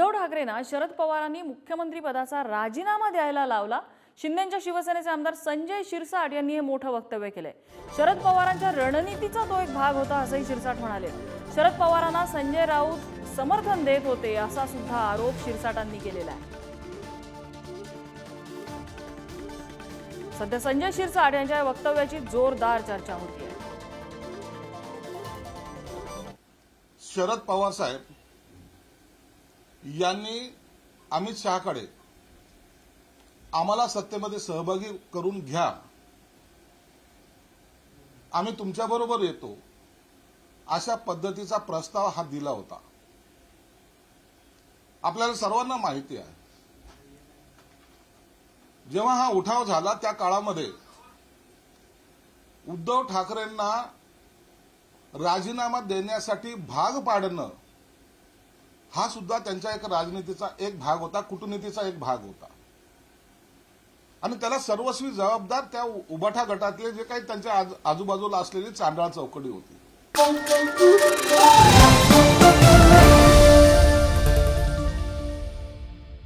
उद्धव ठाकरेंना शरद पवारांनी मुख्यमंत्रीपदाचा राजीनामा द्यायला लावला. शिंदेच्या शिवसेनेचे आमदार संजय शिरसाट यांनी हे मोठं वक्तव्य केलंय. शरद पवारांच्या रणनीतीचा तो एक भाग होता असंही शिरसाट म्हणाले. शरद पवारांना संजय राऊत समर्थन देत होते असा सुद्धा आरोप शिरसाटांनी केलेला आहे. सध्या संजय शिरसाट यांच्या या वक्तव्याची जोरदार चर्चा होती शरद पवार साहेब यांनी अमित शहाकडे आम्हाला सत्तेमध्ये सहभागी करून घ्या. आम्ही तुमच्याबरोबर येतो. अशा पद्धतीचा प्रस्ताव हा दिला होता. आपल्याला सर्वांना माहिती आहे. जेव्हा हा उठाव झाला त्या काळामध्ये उद्धव ठाकरेंना राजीनामा देण्यासाठी भाग पाडणं हा सुद्धा त्यांच्या एक राजनीतीचा एक भाग होता कूटनीतीचा एक भाग होता. आणि त्याला सर्वस्वी जबाबदार त्या उबाठा गटातले जे काही त्यांच्या आजूबाजूला असलेली चांदळा चौकडी होती.